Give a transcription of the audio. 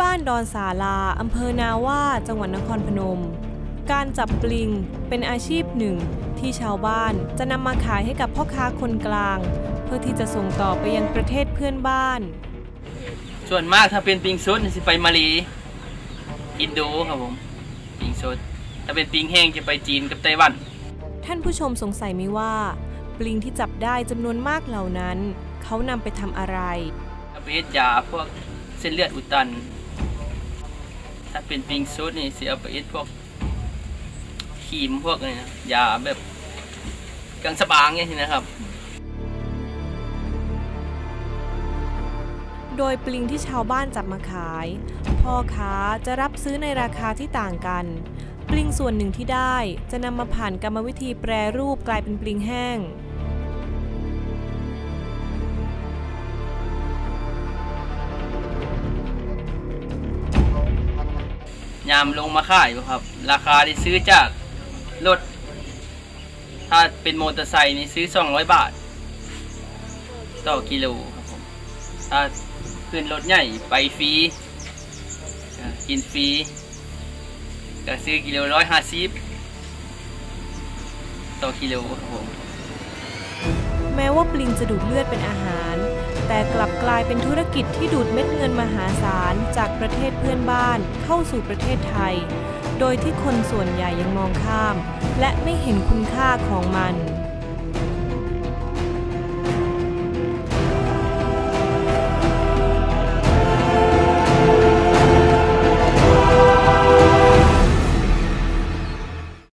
ที่บ้านดอนสาลาอำเภอนาว่าจังหวัดนครพนม การจับปลิงเป็นอาชีพหนึ่ง ที่ชาวบ้านจะนำมาขายให้กับพ่อค้าคนกลาง เพื่อที่จะส่งต่อไปยังประเทศเพื่อนบ้าน ส่วนมากถ้าเป็นปิงสดสิไปมาเลอินโดครับผมปิงสดถ้าเป็นปิงแห้งจะไปจีนกับไต้หวัน ท่านผู้ชมสงสัยไหมว่า ปลิงที่จับได้จำนวนมากเหล่านั้น เขานำไปทำอะไรเอาไปเฮ็ดยาพวกเส้นเลือดอุดตันถ้า เป็นปิงสดนี่สิเอาไปเฮ็ดพวกครีมพวกนี้นะยาแบบกลางสบางอย่างนี้นะครับ โดยปลิงที่ชาวบ้านจับมาขาย พ่อค้าจะรับซื้อในราคาที่ต่างกัน ปลิงส่วนหนึ่งที่ได้จะนำมาผ่านกรรมวิธีแปรรูปกลายเป็นปลิงแห้ง ยามลงมาขายบ่ครับ ราคาที่ซื้อจากรถถ้าเป็นมอเตอร์ไซค์นี่ซื้อ 200 บาท ต่อกิโลครับผม ถ้าขึ้นรถใหญ่ไปฟรีก็กินฟรี ก็ซื้อกิโลร้อยห้าสิบต่อกิโลครับผม แม้ว่าปลิงจะดูดเลือดเป็นอาหาร แต่กลับกลายเป็นธุรกิจที่ดูดเม็ดเงินมหาศาลจากประเทศเพื่อนบ้านเข้าสู่ประเทศไทย โดยที่คนส่วนใหญ่ยังมองข้าม และไม่เห็นคุณค่าของมัน